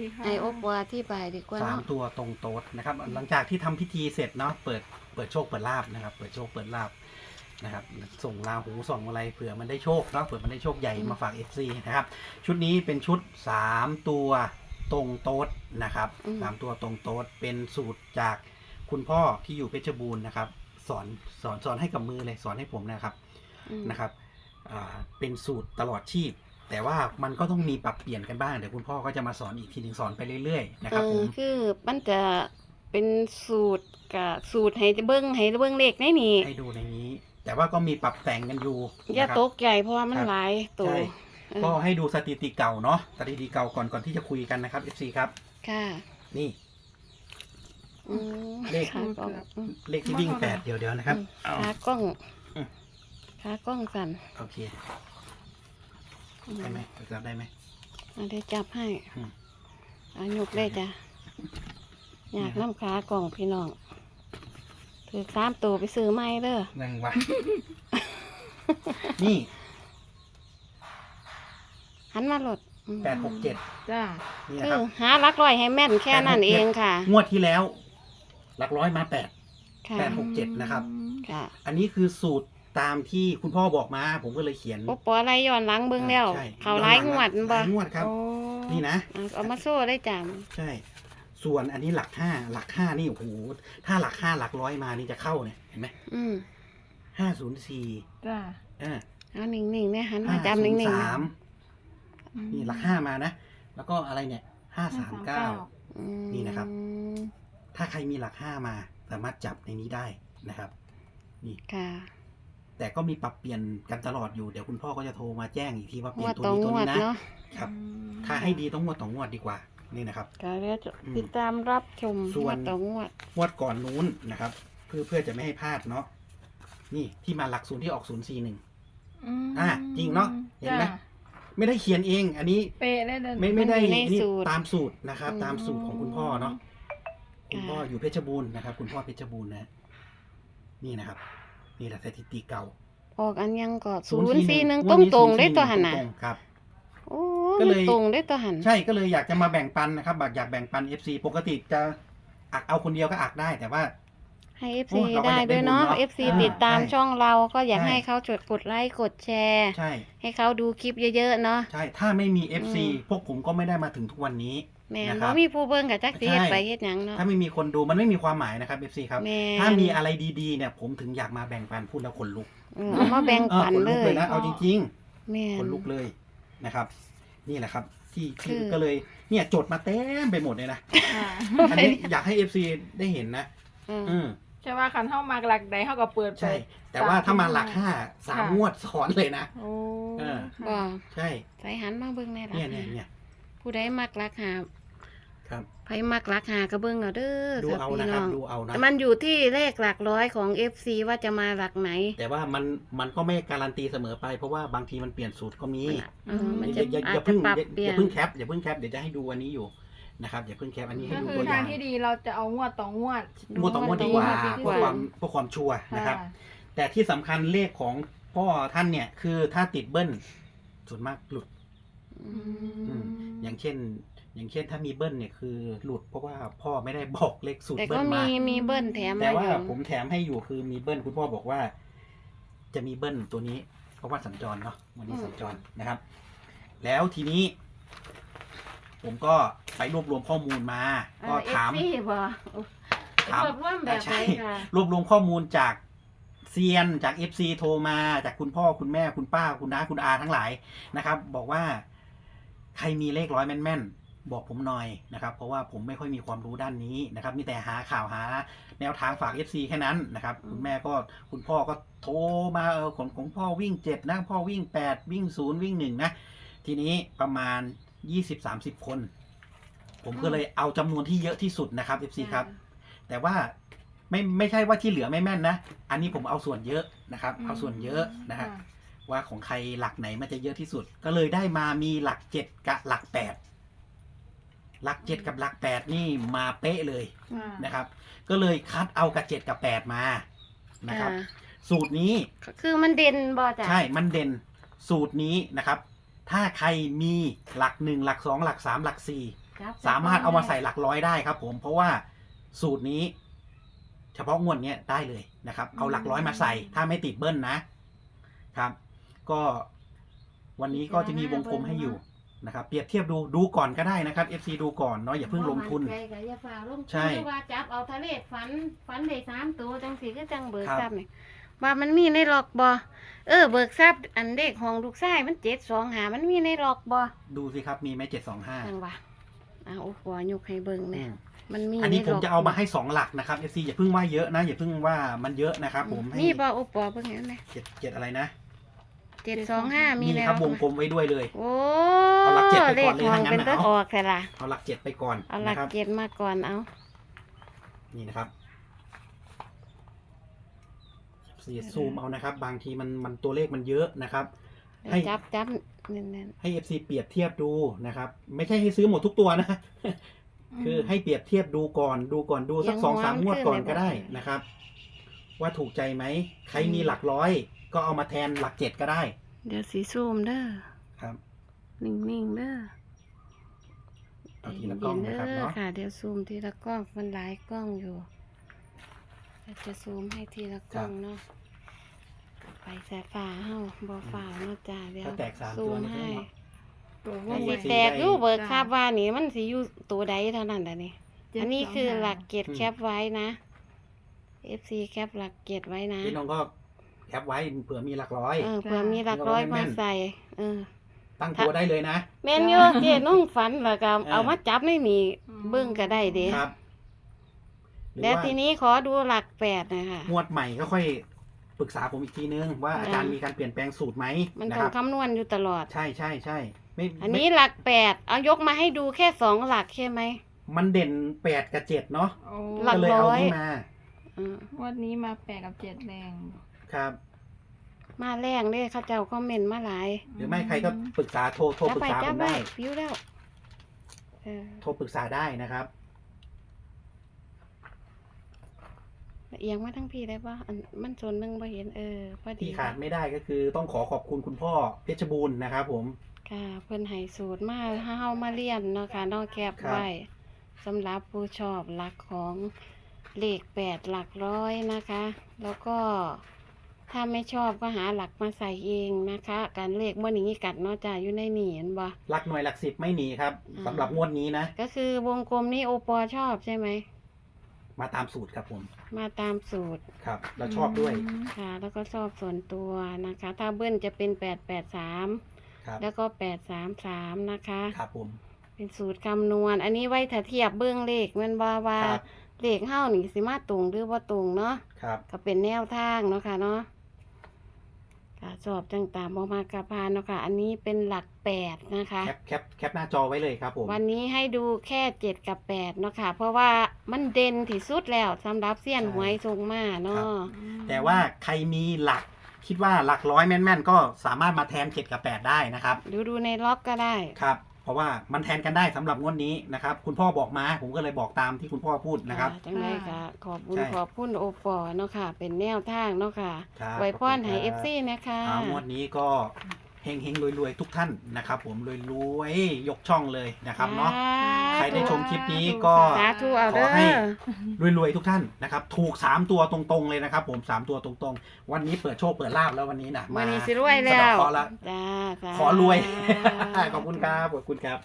ดีค่ะไอโอปวาที่บายดีกว่าสามเนาะตัวตรงโต๊ดนะครับ หลังจากที่ทำพิธีเสร็จเนาะเปิดเปิดโชคเปิดลาบนะครับ เปิดโชคเปิดลาบนะครับ ส่งลาหูส่องอะไรเผื่อมันได้โชคเนาะเผื่อมันได้โชคใหญ่มาฝาก FC นะครับ ชุดนี้เป็นชุดสามตัวตรงโต๊ดนะครับสามตัวตรงโต๊ดเป็นสูตรจากคุณพ่อที่อยู่เพชรบูรณ์นะครับ สอนสอนสอนให้กับมือเลยสอนให้ผมนะครับ อืมนะครับอ่าเป็นสูตรตลอดชีพ แต่ว่ามันก็ต้องมีปรับเปลี่ยนกันบ้าง เดี๋ยวคุณพ่อก็จะมาสอนอีกทีหนึ่งสอนไปเรื่อยๆนะคเอรับผอมคือมันจะเป็นสูตรกับสูตรให้เบิ้งให้เบิ้งเลขในนี่ให้ดูในนี้ แต่ว่าก็มีปรับแต่งกันอยู่อย่านะครับ ตกใจเพราะว่ามันครับ หลายตัว ใช่เออ ก็ให้ดูสถิติเก่าเนาะสถิติเก่าก่อนก่อนที่จะคุยกันนะครับ FC ครับ ค่ะนี่ อืมเลข ขากล้องอืม เลขที่วิ่งแปดเดี๋ยวเดี๋ยวนะครับ อืมขากล้องอืม ขากล้องสั่น โอเคอืม ได้ไหมจับได้ไหมเอาได้จับให้อืมเอายกเลยจ้ะอยากน้ำขากล่องพี่น้องถือสามตัวไปซื้อไม่เด้อนั่งวะนี่หันมาหลดอืมแปดหกเจ็ดจ้านี่คืนะคอรับหาหลักร้อยให้แม่นแค่นั้นเองค่ะ งวดที่แล้วหลักร้อยมาแปดค่ะแปดหกเจ็ดนะครับค่ะอันนี้คือสูตร ตามที่คุณพ่อบอกมา ผมก็เลยเขียน โอปออะไรย้อนหลังเบิ่งแล้ว ใช่เขาไล่งวดหบ่ลายงวดครับ โอ้นี่นะ เอาเอามาโซ่ได้จ้ะใช่ ส่วนอันนี้หลักห้าหลักห้านี่โอ้โหถ้าหลักห้าหลักร้อยมานี่จะเข้าเนี่ยเห็นไหมอืมห้าศูนย์สี่จ้าอ่าเอานิ่งๆเนี่ยหันมาห้าจำศูนิ่นงย์ๆสามนี่หลักห้ามานะ แล้วก็อะไรเนี่ยห้าสามเก้า อืมนี่นะครับ ถ้าใครมีหลักห้ามา สามารถจับในนี้ได้นะครับ นี่ค่ะ แต่ก็มีปรับเปลี่ยนกันตลอดอยู่เดี๋ยวคุณพ่อก็จะโทรมาแจ้งอีกทีว่าเปงลี่ยวดนตัวต่อนี้งตัววดนี้นะเนาะครับ ถ้าให้ดีต้องงวดต่องวดดีกว่านี่นะครับก็เดี๋ยวจะอืมติดตามรับชมส่งววนดต่องวดงวดก่อนนู้นนะครับ เพื่อเพื่อจะไม่ให้พลาดเนาะนี่ที่มาหลักศูนย์ที่ออกศูนย์สี่หนึ่งอะจริงเนาะเห็นไหมจ้าไม่ได้เขียนเอง อันนี้เป๊ะเลยเดินไม่ไม่ได้มันอยู่ในนี่สูตรตามสูตรนะครับอืมตามสูตรของคุณพ่อเนาะคุณพ่อค่ะอยู่เพชรบูรณ์นะครับ คุณพ่อเพชรบูรณ์นะ นี่นะครับ นี่แหละสถิติเก่าออกอันยังก็ศูนย์สี่หนึ่งงตวรดงนี้ตรงๆได้041ตัวหันน่ะตรงๆครับโอ้ก็เลยมันตรงได้ตัวหันใช่ก็เลยอยากจะมาแบ่งปันนะครับอยากแบ่งปัน FC ปกติจะอักเอาคนเดียวก็อักได้แต่ว่าให้เอฟโอ้ซีเราก็ได้อยากได้ด้วยเนาะบุญเนาะเอฟซีอ่าติดตามใช่ช่องเราก็อยากใช่ให้เขาจดกดไลค์กดแชร์ใช่ให้เขาดูคลิปเยอะๆเนาะใช่ถ้าไม่มี FC อืมพวกผมก็ไม่ได้มาถึงทุกวันนี้ แม่นนะครับ บ่มีผู้เบิ่งกับจักสิเฮ็ดใช่ไปเฮ็ดหยังเนาะ ถ้าไม่มีคนดูมันไม่มีความหมายนะครับ FC ครับ แม่น ถ้ามีอะไรดีๆเนี่ย ผมถึงอยากมาแบ่งปันพูดแล้วขนลุกเออเอามาแบ่งเออปันขนเลลุกยเลยนะเอาจริงแม่ๆขนนลุกเลยนะครับ นี่แหละครับ ที่ที่คือ ก็เลยเนี่ยจดมาเต็มไปหมดเลยนะอ่าอันนี้อยากให้ FC ได้เห็นนะเออ อืมใช่ว่าคันเข้ามาหลักใดเข้าก็เปิดไป ใช่ แต่ว่าถ้ามาหลักห้าสามค่ะ งวดซ้อนเลยนะ โอ้เออบ่ใช่ ใส่หันมาเบิ่งแน่ล่ะเนี่ยเนี่ยเนี่ยผู้ใดมักรักหา ครับไผมักรักหาก็เบิ่งเอาเด้อดูค่ะเอาพี่นะคน้รับองดูเอานะ แต่มันอยู่ที่เลขหลักร้อยของ FC ว่าจะมาหลักไหนแต่ว่ามันมันก็ไม่การันตีเสมอไป เพราะว่าบางทีมันเปลี่ยนสูตรก็มีเออมันอจะย่าอย่าอาอย่าจจะเพิ่งปรับอย่าเปลี่อยนย่าเพิ่งแคปอย่าเพิ่งแคปเดี๋ยวจะให้ดูอันนี้อยู่นะครับอย่าเพิ่งแคปอันนี้ให้ก็ดูคืตัอวอทาย่างงที่ดีเราจะเอางวดต่องวด งวดต่องวดดีกว่าดีเพื่อความเพื่อความชัวร์นะครับค่ะแต่ที่สำคัญเลขของพ่อท่านเนี่ยคือถ้าติดเบิ้ลส่วนมากหลุด อือืมมอย่างเช่น อย่างเช่นถ้ามีเบิ้ลเนี่ยคือหลุดเพราะว่าพ่อไม่ได้บอกเลขสูตรแต่เบิ้ก็ลมีมา มีเบิ้ลแถมแต่มาว่าอยู่ผมแถมให้อยู่คือมีเบิ้ลคุณพ่อบอกว่า จะมีเบิ้ลตัวนี้ เพราะว่าสัญจรเนาะวันนี้สัญจรนะครับ แล้วทีนี้ ผมก็ไปรวบรวมข้อมูลมา ก็ถามเอฟซีบ่ถามรวบรวมแบบไหนใช่ค่ะรวบรวมข้อมูลจากเซียนจาก FC โทรมา จากคุณพ่อคุณแม่คุณป้าคุณน้าคุณอาทั้งหลายนะครับ บอกว่า ใครมีเลขร้อยแม่นๆ บอกผมหน่อยนะครับเพราะว่าผมไม่ค่อยมีความรู้ด้านนี้นะครับมีแต่หาข่าวหาแนวทางฝาก FC แค่นั้นนะครับคุณแม่ก็คุณพ่อก็โทรมาเออของของพ่อวิ่งเจ็ดนะพ่อวิ่งแปดวิ่งศูนย์วิ่งหนึ่งนะทีนี้ประมาณยี่สิบสามสิบคน ผมก็เลยเอาจำนวนที่เยอะที่สุดนะครับ FC ครับ แต่ว่าไม่ไม่ใช่ว่าที่เหลือไม่แม่นนะ อันนี้ผมเอาส่วนเยอะนะครับ เอาส่วนเยอะนะฮะค่ว่าของใครหลักไหนมันจะเยอะที่สุด ก็เลยได้มามีหลักเจ็ดกับหลักแปด หลักเจ็ดกับหลักแปดนี่มาเป๊ะเลยอ่านะครับ ก็เลยคัดเอากับเจ็ดกับแปดมานะครับ อ่าสูตรนี้ คือมันเด่นบ่จ้ะใช่ มันเด่นสูตรนี้นะครับ ถ้าใครมีหลักหนึ่งหลักสองหลักสามหลักสี่ครับสามารถเอามาใส่หลักร้อยได้ครับ ผม เพราะว่าสูตรนี้ เฉพาะงวดเนี้ยได้เลยนะครับ เอาหลักร้อยมาใส่ ถ้าไม่ติดเบิ้ลนะครับ ก็วันนี้ก็จะมีวงกลมให้อยู่ นะครับเปรียบเทียบดูดูก่อนก็ได้นะครับ FC ดูก่อนเนาะอย่าเพิ่งลงทุนบ่มั่ใจก็อย่าฝ่าลงทุนใช่หรือว่าจับเอาทะเลฝันฝันได้สามตัวจังสีก็จังเบิกครับ ทรัพย์นี่ว่ามันมีในหลอกบ่เออ เบิกทรัพย์อันเด็กของลูกชายมันเจ็ดสองหามันมีในหลอกบ่ดูสิครับมีไหมเจ็ดสองห้าจังว่าเอาโอ้โหยกให้เบิ่งแน่มันมีอันนี้ใหผลมกจะเอามาให้สองหลักนะครับ FC อย่าเพิ่งว่าเยอะนะอย่าเพิ่งว่ามันเยอะนะครับ ผมให้มีบ่โอ้ปอเบิ่งเห็นไหมเจ็ดเจ็ดอะไรนะ เจ็ดสองห้ามีนี่ในครับหวอกงกลมไว้ด้วยเลย โอ้เอาหลักเจ็ดไปเลก่อขนเลยของถ้างั้นเป็นน่ะต้นเอาออกแต่ละเอาหลักเจ็ดไปก่อนเอาหลันะกครับ เจ็ดมาก่อนเอานี่นะครับสีซูมเอานะครับ บางทีมันมันตัวเลขมันเยอะนะครับ เดี๋ยวให้ จับจับเน้นให้ FC เปรียบเทียบดูนะครับ ไม่ใช่ให้ซื้อหมดทุกตัวนะคือให้เปรียบเทียบดูก่อนดูก่อนดูสักสองสามงวดก่อนก็ได้นะครับ ว่าถูกใจไหมใครมีหลักร้อย ก็เอามาแทนหลักเจ็ดก็ได้ๆเดี๋ยวสีซูมเด้อครับนิ่งๆเด้อเอาทีละกล้องนะครับเย็ๆเนาะค่ะ เดี๋ยวซูมทีละกล้องมันหลายกล้องอยู่เราจะซูมให้ทีละกล้องเนาะไปสายฟ้าเฮาบ่ฟ้าวเนาะจ้าเดี๋ยวถ้าแตกสามซูตัวมนี่ให้เนาะตัววมันงสิไว้แตกอยู่เบิกจ้าทราบว่านี่มันสิอยู่ตัวใดเท่านั้นแต่นี่เจ็ดอันนี้สงคือห้าหลักเกตแคปไว้นะ FC แคปหลักเกตไว้นะ พี่น้องก็ แคปไว้เผื่อมีหลักร้อยเออเผื่อมีหลักร้อยมาใส่เออ ตั้งตัวได้เลยนะ แม่นอยู่เจ๊นุ่งฝันแล้วก็เออเอามาจับไม่มีเบิ้งก็ได้เด้ครับหรือแล้วว่าทีนี้ขอดูหลักแปดนะคะงวดใหม่ก็ค่อยปรึกษาผมอีกทีนึงว่าอ่าอาจารย์มีการเปลี่ยนแปลงสูตรไหมมันนะต้อคงรับคำนวณอยู่ตลอด ใช่ใช่ใช่ไม่อันไม่นี้หลักแปดเอายกมาให้ดูแค่สองหลักใช่ไหมมันเด่นแปดกับเจ็ดเนาะโอ้หลักก็เลยเอาร้อยนี่มาอืมงวันนี้มาแปดกับเจ็ดแรง ครับ มาแรงเด้เขาเจ้าคอมเมนต์มาหลายหรือไม่ใครก็ปรึกษาโทรโทรจับปรึกไปษาผจับมไปได้ พิ้วแล้วเออโทรปรึกษาได้นะครับเอียงมาทั้งพี่ได้ปะอันมันส่วนหนึ่งพอเห็นเออพอดีที่ขาดไม่ได้ก็คือต้องขอขอบคุณคุณพ่อเพชรบูรณ์นะครับผม ค่ะเพิ่นให้สูตรมาให้เฮามาเรียนเนาะค่ะเนอกแคบครับ ไว้สำหรับผู้ชอบหลักของเลขแปดหลักร้อยนะคะ แล้วก็ ถ้าไม่ชอบก็หาหลักมาใส่เองนะคะ การเลขมื่อนี้กัดเนาะจ้าอยู่ในนี่เห็นบ่ หลักหน่วยหลักสิบไม่หนีครับอ่า สำหรับงวดนี้นะ ก็คือวงกลมนี้โอปอชอบใช่ไหม มาตามสูตรครับผมมาตามสูตรครับ เราชอบด้วยค่ะ แล้วก็ชอบส่วนตัวนะคะ ถ้าเบิ้ลจะเป็นแปดแปดสามครับแล้วก็แปดสามสามนะคะ ครับผมเป็นสูตรคำนวณ อันนี้ไว้ถ้าเทียบเบื้องเลขแมันว่าว่าครับเลขเฮ้านี่สิมาตรงหรือว่าตรงเนาะครับก็เป็นแนวทางเนาะค่ะเนาะ ค่ะสอบต่างๆออกมากระพานเนาะค่ะ อันนี้เป็นหลักแปดนะคะ แคปแคปแคปหน้าจอไว้เลยครับผมวันนี้ให้ดูแค่เจ็ดกับแปดเนาะค่ะ เพราะว่ามันเด่นที่สุดแล้วสำหรับเสี้ยนหวยทรงมาเนาะแต่ว่าใครมีหลักคิดว่าหลักร้อยแม่นๆ ก็สามารถมาแทนเจ็ดกับแปดได้นะครับ ดูดูในล็อกก็ได้ครับ เพราะว่ามันแทนกันได้สำหรับงวดนี้นะครับ คุณพ่อบอกมาผมก็เลยบอกตามที่คุณพ่อพูดนะครับอ่าจังไรค่ะ ขอบบุญใช่ขอบพุ่นโอปอเนาะค่ะ เป็นแนวทางเนาะค่ะครับไว้พ่อนให้ขเอบฟคุณซีนะคะครับอ่างวดนี้ก็ เฮงเฮงๆรวยๆ ทุกท่านนะครับ ผมรวยๆยกช่องเลยนะครับเนาะใครได้ชมคลิปนี้ก็สาธุเอาขเด้อให้อรวยๆทุกท่านนะครับ ถูกสามตัวตรงๆเลยนะครับ ผมสามตัวตรงๆ วันนี้เปิดโชคเปิดลาบแล้ววันนี้นะวันนี้มาสิรวยแล้สะวเดาะเคราะห์ละ จ้าสาธุขอรวยขอบคุณครับขอบคุณครับ